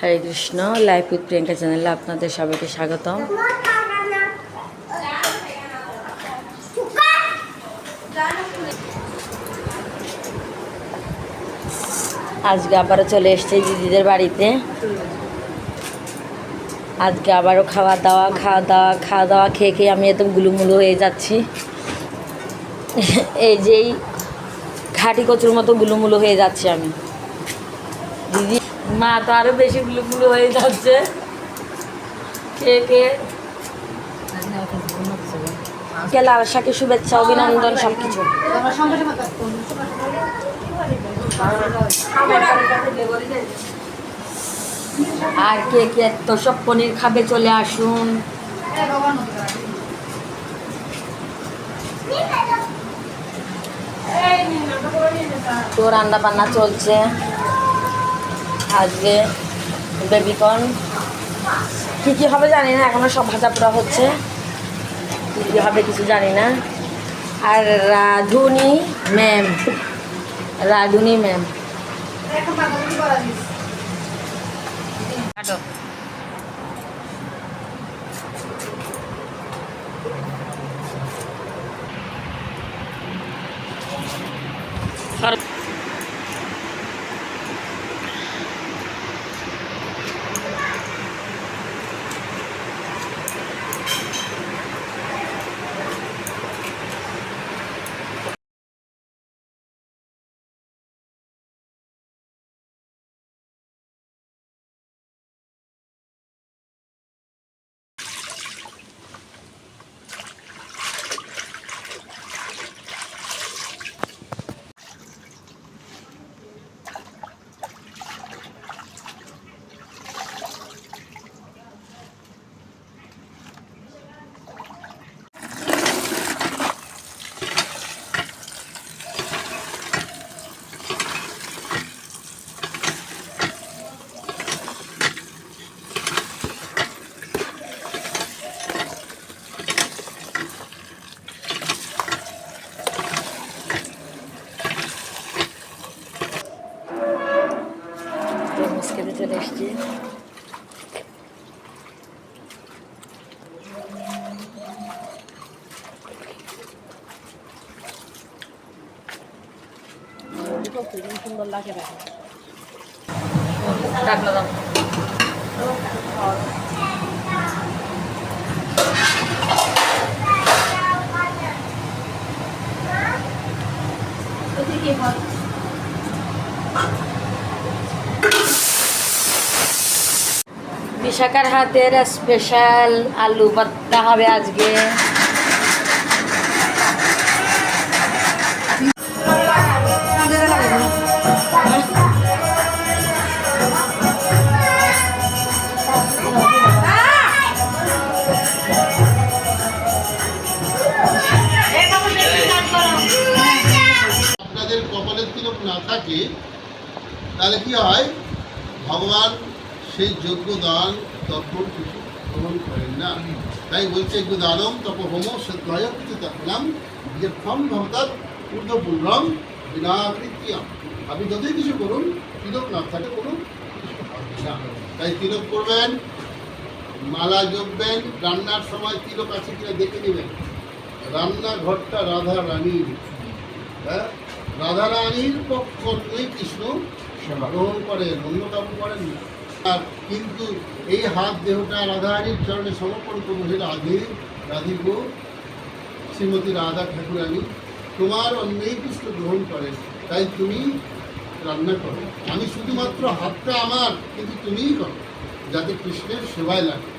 Hare Krishna life with Priyanka চ্যানেলে আপনাদের সবাইকে স্বাগতম। আজকে আবারও চলে এসেছি দিদিদের বাড়িতে। আজকে আবারও খাওয়া দাওয়া খাওয়া দাওয়া খাওয়া দাওয়া খেয়ে খেয়ে আমি একদম গুলুমুলু হয়ে যাচ্ছি। এই যেই ঘাটি কচুর মতো গুলুমুলু হয়ে যাচ্ছি আমি। দিদি মা তো আরও বেশি গুলুমুলু হয়ে যাচ্ছে। কে কে? কে লাল শাকের শুভেচ্ছা অভিনন্দন সব কিছু আর কে কে? তো সব পনির খাবে চলে আসুন। তো রান্না বান্না চলছে। আজকে বেবিকর্ন। কী কী হবে জানি না এখনও সব ভাজা পোড়া হচ্ছে। কী কী হবে কিছু জানি না। আর রাধুনি ম্যাম। রাধুনি ম্যাম। চলে এসছি সুন্দর লাগে ডাকলো দাও বিশাখার হাতের স্পেশাল আলু ভর্তা হবে আজকে। আপনাদের কপালের তিলক না থাকে, তাহলে কি হয়? ভগবান সেই যোগ্য দান তখন কিছু গ্রহণ করেন না। তাই বলছে যোগ্য দানম তপ হোম সদ্ভয় কিছু তপনাম যে ফম ভবতার ঊর্ধ্বপূর্ণম বিনাকৃতিয়াম আপনি যতই কিছু করুন, তিলক না থাকে কোনো তাই তিলক করবেন, মালা জপবেন, রান্নার সময় তিলক আছে কিনা দেখে নেবেন। রান্নাঘরটা রাধা রানীর। হ্যাঁ? রাধা রানীর পক্ষ কৃষ্ণ। গ্রহণ করেন অন্য কাউকে করেন না। কিন্তু এই হাত দেহটা রাধারানীর চরণে সমর্পণ করব হে রাধে রাধিব শ্রীমতী রাধা ঠাকুরানী, তোমার অন্যেই কৃষ্ণ গ্রহণ করে, তাই তুমি রান্না করো। আমি শুধুমাত্র হাতটা আমার, কিন্তু তুমিই করো, যাতে কৃষ্ণের সেবায় লাগে।